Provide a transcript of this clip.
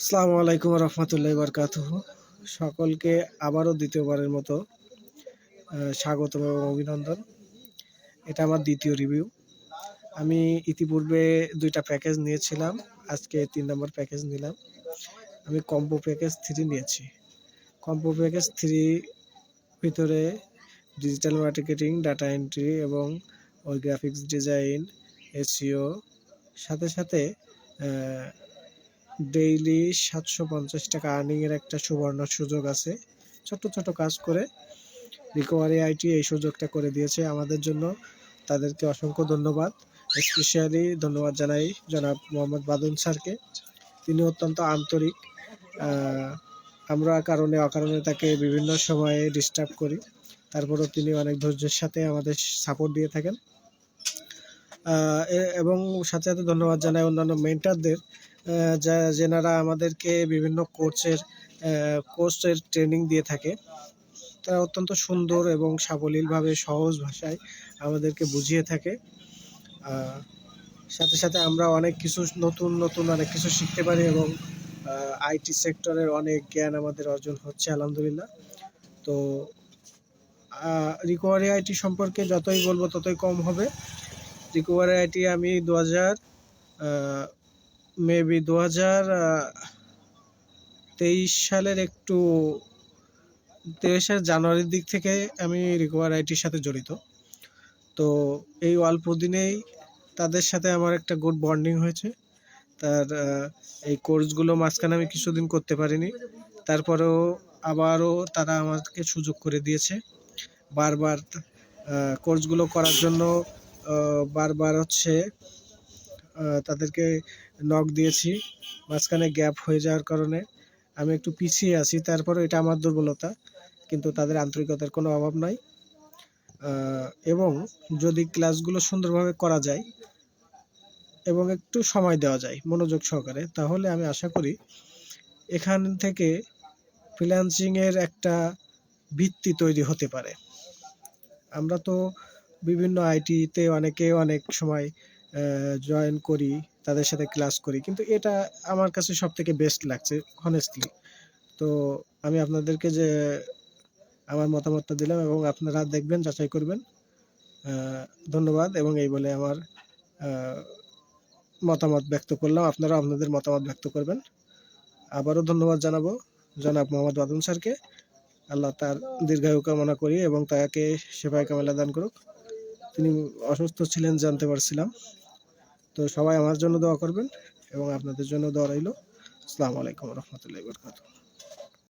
আসসালামু আলাইকুম রহমতুল্লাহ বরকাতুহ। সকলকে আবারও দ্বিতীয়বারের মতো স্বাগতম এবং অভিনন্দন। এটা আমার দ্বিতীয় রিভিউ আমি ইতিপূর্বে দুইটা প্যাকেজ নিয়েছিলাম, আজকে তিন নম্বর প্যাকেজ নিলাম। আমি কম্বো প্যাকেজ থ্রি নিয়েছি। কম্বো প্যাকেজ থ্রি ভিতরে ডিজিটাল মার্কেটিং ডাটা এন্ট্রি এবং ওই গ্রাফিক্স ডিজাইন এসিও সাথে সাথে ডেইলি সাতশো পঞ্চাশ টাকা আর্নিংয়ের একটা সুবর্ণ সুযোগ আছে। ছোট ছোট কাজ করে রিকভারি আইটি এই সুযোগটা করে দিয়েছে আমাদের জন্য। তাদেরকে অসংখ্য ধন্যবাদ। স্পেশালি ধন্যবাদ জানাই জনাব মোহাম্মদ বাদুন স্যারকে। তিনি অত্যন্ত আন্তরিক। আমরা কারণে, অকারণে তাকে বিভিন্ন সময়ে ডিস্টার্ব করি। তারপরেও তিনি অনেক ধৈর্যের সাথে আমাদের সাপোর্ট দিয়ে থাকেন। এবং সাথে সাথে ধন্যবাদ জানাই অন্যান্য মেন্টারদের যা যেনারা আমাদেরকে বিভিন্ন কোর্সের কোর্সের ট্রেনিং দিয়ে থাকে। তারা অত্যন্ত সুন্দর এবং সাবলীলভাবে সহজ ভাষায় আমাদেরকে বুঝিয়ে থাকে। সাথে সাথে আমরা অনেক কিছু নতুন নতুন অনেক কিছু শিখতে পারি এবং আইটি সেক্টরের অনেক জ্ঞান আমাদের অর্জন হচ্ছে, আলহামদুলিল্লাহ। তো রিকভারি আইটি সম্পর্কে যতই বলব ততই কম হবে। রিকভারি আইটি আমি দু হাজার মেবি দু হাজার তেইশ সালের একটু, তেইশের জানুয়ারির দিক থেকে আমি রিকভার আইটির সাথে জড়িত। তো এই অল্প দিনেই তাদের সাথে আমার একটা গুড বন্ডিং হয়েছে। তার এই কোর্সগুলো মাঝখানে আমি কিছুদিন করতে পারিনি। তারপরেও আবারও তারা আমাকে সুযোগ করে দিয়েছে। বারবার কোর্সগুলো করার জন্য বারবার হচ্ছে তাদেরকে নক দিয়েছি। মাঝখানে গ্যাপ হয়ে যাওয়ার কারণে আমি একটু পিছিয়ে আছি। তারপরে এটা আমার দুর্বলতা, কিন্তু তাদের আন্তরিকতার কোনো অভাব নাই। এবং যদি ক্লাসগুলো সুন্দরভাবে করা যায় এবং একটু সময় দেওয়া যায় মনোযোগ সহকারে, তাহলে আমি আশা করি এখান থেকে ফ্রিল্যান্সিংয়ের একটা ভিত্তি তৈরি হতে পারে। আমরা তো বিভিন্ন আইটিতে অনেকে অনেক সময় জয়েন করি, তাদের সাথে ক্লাস করি। কিন্তু এটা আমার কাছে সব থেকে বেস্ট লাগছে হনেস্টলি তো আমি আপনাদেরকে যে আমার মতামতটা দিলাম এবং আপনারা দেখবেন, যাচাই করবেন। ধন্যবাদ এবং এই বলে আমার মতামত ব্যক্ত করলাম। আপনারা আপনাদের মতামত ব্যক্ত করবেন। আবারও ধন্যবাদ জানাব জনাব মোহাম্মদ বাদন স্যারকে। আল্লাহ তার দীর্ঘায়ু কামনা করি এবং তাকে সেবায় কামেলা দান করুক। তিনি অসুস্থ ছিলেন জানতে পারছিলাম। তো সবাই আমার জন্য দোয়া করবেন এবং আপনাদের জন্য দোয়া রইল। আসসালামু আলাইকুম রহমতুল্লাহ বরকাত